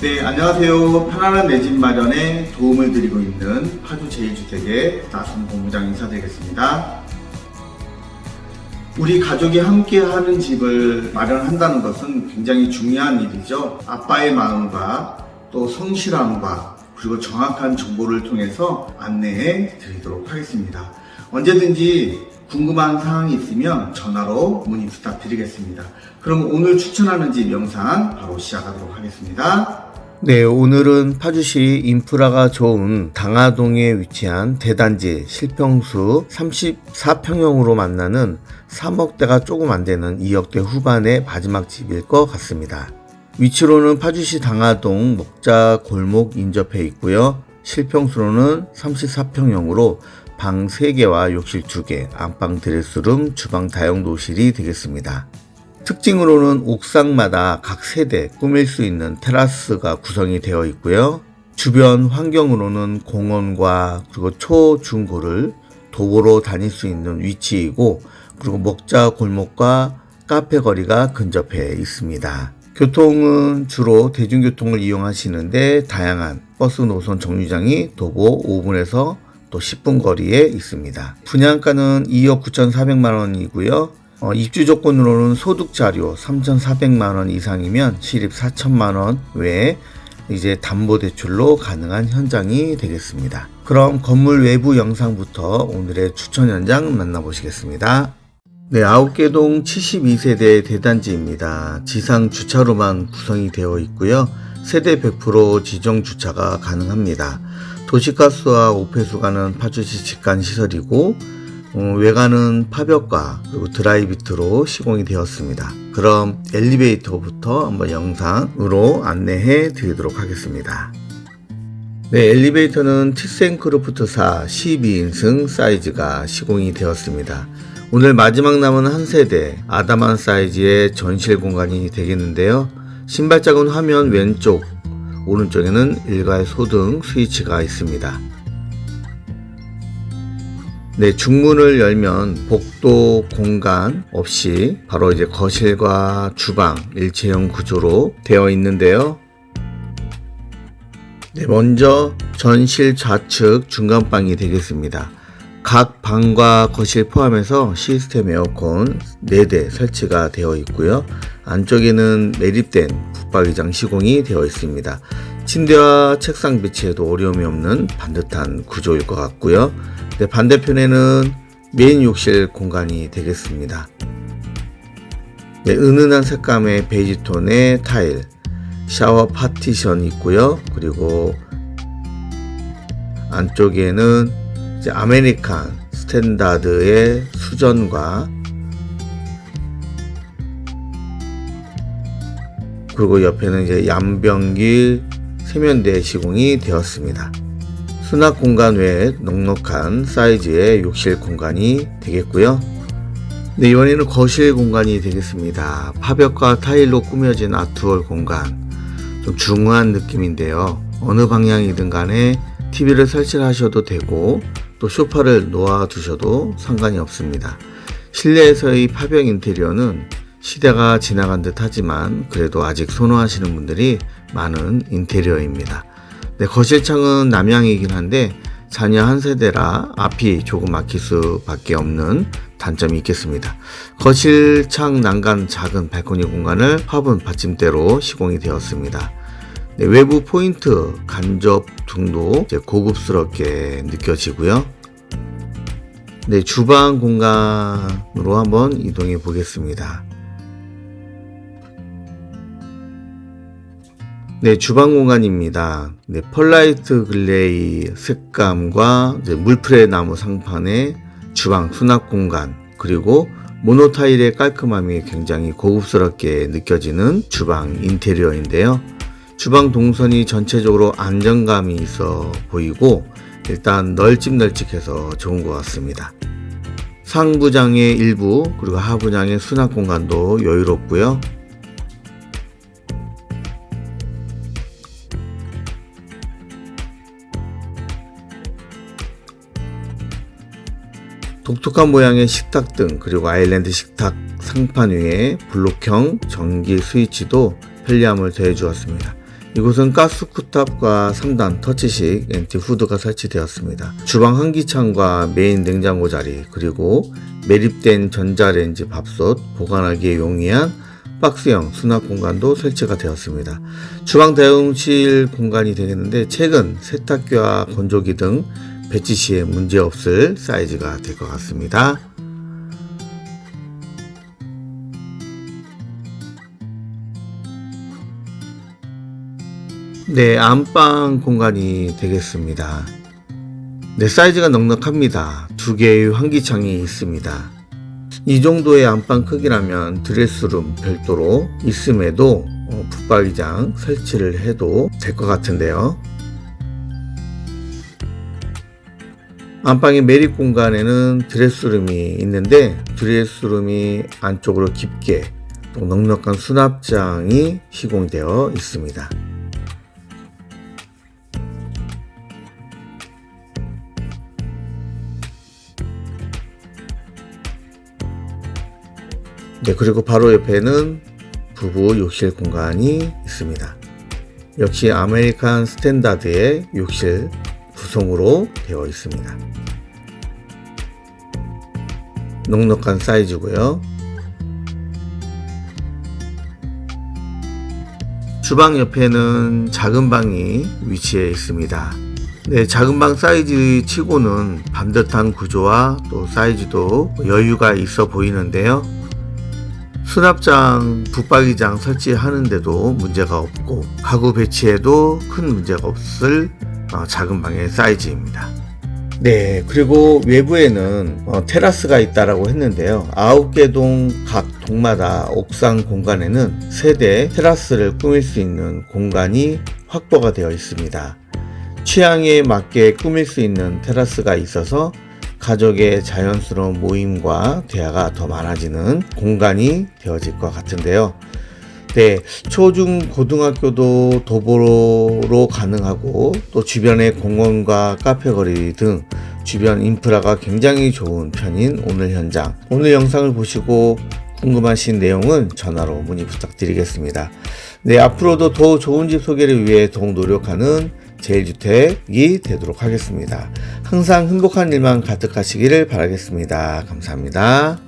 네, 안녕하세요. 편안한 내 집 마련에 도움을 드리고 있는 파주 제일주택의 나순 본부장 인사드리겠습니다. 우리 가족이 함께 하는 집을 마련한다는 것은 굉장히 중요한 일이죠. 아빠의 마음과 또 성실함과 그리고 정확한 정보를 통해서 안내해 드리도록 하겠습니다. 언제든지 궁금한 사항이 있으면 전화로 문의 부탁드리겠습니다. 그럼 오늘 추천하는 집 영상 바로 시작하도록 하겠습니다. 네, 오늘은 파주시 인프라가 좋은 당하동에 위치한 대단지 실평수 34평형으로 만나는 3억대가 조금 안 되는 2억대 후반의 마지막 집일 것 같습니다. 위치로는 파주시 당하동 먹자 골목 인접해 있고요. 실평수로는 34평형으로 방 3개와 욕실 2개, 안방 드레스룸, 주방 다용 도실이 되겠습니다. 특징으로는 옥상마다 각 세대 꾸밀 수 있는 테라스가 구성이 되어 있고요. 주변 환경으로는 공원과 그리고 초, 중, 고를 도보로 다닐 수 있는 위치이고 그리고 먹자 골목과 카페 거리가 근접해 있습니다. 교통은 주로 대중교통을 이용하시는데 다양한 버스 노선 정류장이 도보 5분에서 또 10분 거리에 있습니다. 분양가는 2억 9,400만 원이고요. 어, 입주 조건으로는 소득 자료 3,400만 원 이상이면 시립 4천만 원 외에 이제 담보 대출로 가능한 현장이 되겠습니다. 그럼 건물 외부 영상부터 오늘의 추천 현장 만나보시겠습니다. 네, 아홉개동 72세대 대단지입니다. 지상 주차로만 구성이 되어 있고요. 세대 100% 지정 주차가 가능합니다. 도시가스와 오폐수가는 파주시 직관 시설이고 어, 외관은 파벽과 그리고 드라이비트로 시공이 되었습니다. 그럼 엘리베이터부터 한번 영상으로 안내해 드리도록 하겠습니다. 네, 엘리베이터는 티센크로프트사 12인승 사이즈가 시공이 되었습니다. 오늘 마지막 남은 한 세대 아담한 사이즈의 전실 공간이 되겠는데요. 신발장은 화면 왼쪽, 오른쪽에는 일괄 소등 스위치가 있습니다. 네, 중문을 열면 복도 공간 없이 바로 이제 거실과 주방 일체형 구조로 되어 있는데요. 네, 먼저 전실 좌측 중간방이 되겠습니다. 각 방과 거실 포함해서 시스템 에어컨 4대 설치가 되어 있고요. 안쪽에는 매립된 붙박이장 시공이 되어 있습니다. 침대와 책상 배치에도 어려움이 없는 반듯한 구조일 것 같고요. 네, 반대편에는 메인 욕실 공간이 되겠습니다. 네, 은은한 색감의 베이지 톤의 타일, 샤워 파티션 있고요. 그리고 안쪽에는 아메리칸 스탠다드의 수전과 그리고 옆에는 이제 양변기 세면대 시공이 되었습니다. 수납 공간 외에 넉넉한 사이즈의 욕실 공간이 되겠고요. 네, 이번에는 거실 공간이 되겠습니다. 파벽과 타일로 꾸며진 아트월 공간. 좀 중후한 느낌인데요. 어느 방향이든 간에 TV를 설치하셔도 되고 또 소파를 놓아 두셔도 상관이 없습니다. 실내에서의 파벽 인테리어는 시대가 지나간 듯 하지만 그래도 아직 선호하시는 분들이 많은 인테리어입니다. 네, 거실창은 남향이긴 한데 자녀 한 세대라 앞이 조금 막힐 수밖에 없는 단점이 있겠습니다. 거실창 난간 작은 발코니 공간을 화분 받침대로 시공이 되었습니다. 네, 외부 포인트 간접 등도 고급스럽게 느껴지고요. 네, 주방 공간으로 한번 이동해 보겠습니다. 네, 주방 공간입니다. 네, 펄라이트 글레이 색감과 물프레 나무 상판의 주방 수납 공간, 그리고 모노타일의 깔끔함이 굉장히 고급스럽게 느껴지는 주방 인테리어인데요. 주방 동선이 전체적으로 안정감이 있어 보이고 일단 널찍널찍해서 좋은 것 같습니다. 상부장의 일부 그리고 하부장의 수납 공간도 여유롭고요. 독특한 모양의 식탁 등 그리고 아일랜드 식탁 상판 위에 블록형 전기 스위치도 편리함을 더해 주었습니다. 이곳은 가스 쿠탑과 3단 터치식 엔티 후드가 설치되었습니다. 주방 환기창과 메인 냉장고 자리 그리고 매립된 전자레인지 밥솥 보관하기에 용이한 박스형 수납 공간도 설치가 되었습니다. 주방 대용실 공간이 되겠는데 최근 세탁기와 건조기 등 배치 시에 문제 없을 사이즈가 될 것 같습니다. 네, 안방 공간이 되겠습니다. 네, 사이즈가 넉넉합니다. 두 개의 환기창이 있습니다. 이 정도의 안방 크기라면 드레스룸 별도로 있음에도 어, 붙박이장 설치를 해도 될 것 같은데요. 안방의 매립 공간에는 드레스룸이 있는데 드레스룸이 안쪽으로 깊게 또 넉넉한 수납장이 시공되어 있습니다. 네, 그리고 바로 옆에는 부부 욕실 공간이 있습니다. 역시 아메리칸 스탠다드의 욕실 구성으로 되어 있습니다. 넉넉한 사이즈고요. 주방 옆에는 작은 방이 위치해 있습니다. 네, 작은 방 사이즈 치고는 반듯한 구조와 또 사이즈도 여유가 있어 보이는데요. 수납장, 붙박이장 설치하는데도 문제가 없고 가구 배치에도 큰 문제가 없을 어, 작은 방의 사이즈입니다. 네, 그리고 외부에는 어, 테라스가 있다라고 했는데요. 9개 동 각 동마다 옥상 공간에는 세대 테라스를 꾸밀 수 있는 공간이 확보가 되어 있습니다. 취향에 맞게 꾸밀 수 있는 테라스가 있어서 가족의 자연스러운 모임과 대화가 더 많아지는 공간이 되어질 것 같은데요. 네, 초중 고등학교도 도보로 가능하고 또 주변의 공원과 카페 거리 등 주변 인프라가 굉장히 좋은 편인 오늘 현장. 오늘 영상을 보시고 궁금하신 내용은 전화로 문의 부탁드리겠습니다. 네, 앞으로도 더 좋은 집 소개를 위해 더욱 노력하는 제일주택이 되도록 하겠습니다. 항상 행복한 일만 가득하시기를 바라겠습니다. 감사합니다.